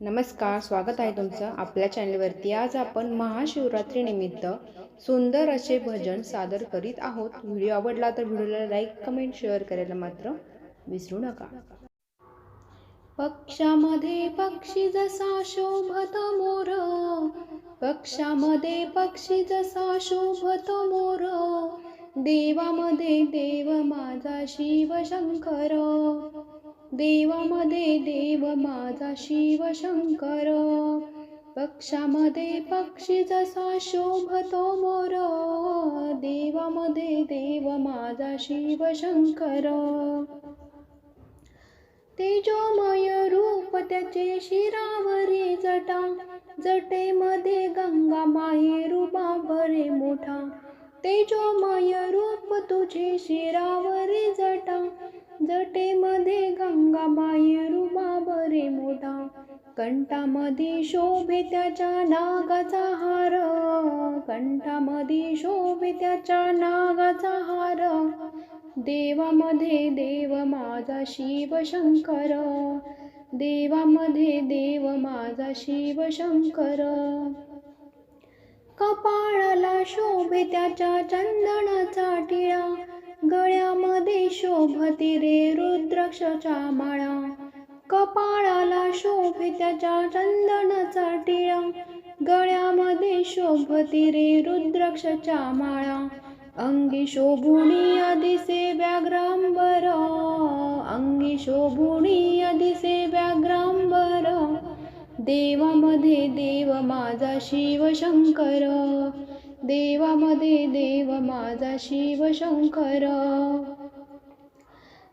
नमस्कार स्वागत आहे तुमचं आपल्या चॅनलवरती. आज आपण महाशिवरात्रीनिमित्त सुंदर असे भजन सादर करीत आहोत. व्हिडिओ आवडला तर व्हिडिओला लाईक कमेंट शेअर करायला मात्र विसरू नका. पक्षामध्ये पक्षी जसा शोभत मोर पक्षामध्ये पक्षी जसा शोभत मोर देवामध्ये देव माझा शिव शंकर देवामध्ये देव माझा शिव शंकर. पक्षामध्ये पक्षी जसा शोभतो मोर. देवामध्ये देव माझा शिव शंकर. तेजोमय रूप त्याचे शिरावरी जटा. जटेमध्ये गंगा माई रुबा बरे मोठा. तेजोमय रूप तुझे शिरावरी जटा. जटेमध्ये कंठामधी शोभे त्याच्या नागाचा हार. कंठामधी शोभे त्याच्या नागाचा हार. देवामध्ये देव माझा शिव शंकर. देवामध्ये देव माझा शिव शंकर. कपाळाला शोभे त्याच्या चंदनाचा टिळा. गळ्यामध्ये शोभती रे रुद्राक्षाच्या माळा. कपाळाला शोभे त्याच्या चंदनाचा टिळा. गळ्यामध्ये शोभती रे रुद्राक्षाच्या माळा. अंगी शोभुणी दिसे व्याघ्रांबर. अंगी शोभुणी दिसे व्याघ्रांबर. देवामध्ये देव माझा शिव शंकर. देवामध्ये देव माझा शिव शंकर.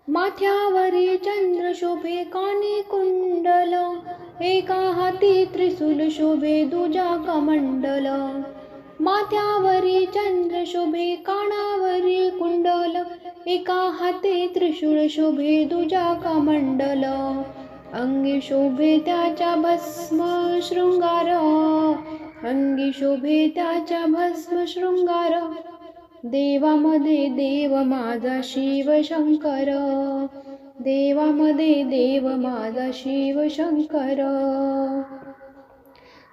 माथ्यावरी चंद्र शोभे काने कुंडल एका हाती त्रिशूल शोभे दुजा कमंडल. माथ्यावरी चंद्र शोभे कानावरी कुंडल एका हाती त्रिशूळ शोभे दुजा कमंडल. अंगी शोभे त्याच्या भस्म शृंगार अंगी शोभे त्याच्या भस्म शृंगार. देवामध्ये देव माझा शिव शंकर. देवामध्ये देव माझा शिव शंकर.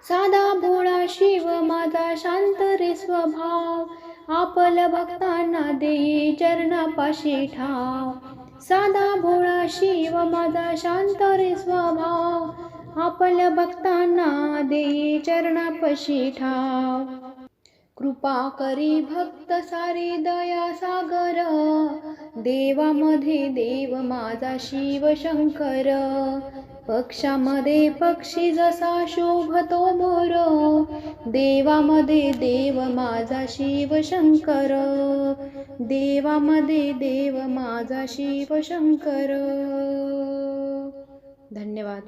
साधा भोळा शिव माझा शांत रे स्वभाव. आपल भक्तांना देई चरणापाशी ठाव. साधा भोळा शिव माझा शांत रे स्वभाव. आपल्या भक्तांना देई चरणापाशी ठाव. कृपा करी भक्त सारी दया सागर. देवामध्ये देव माझा शिव शंकर. पक्षामध्ये पक्षी जसा शोभतो मोर. देवामध्ये देव माझा शिव शंकर. देवामध्ये देव माझा शिव शंकर. धन्यवाद.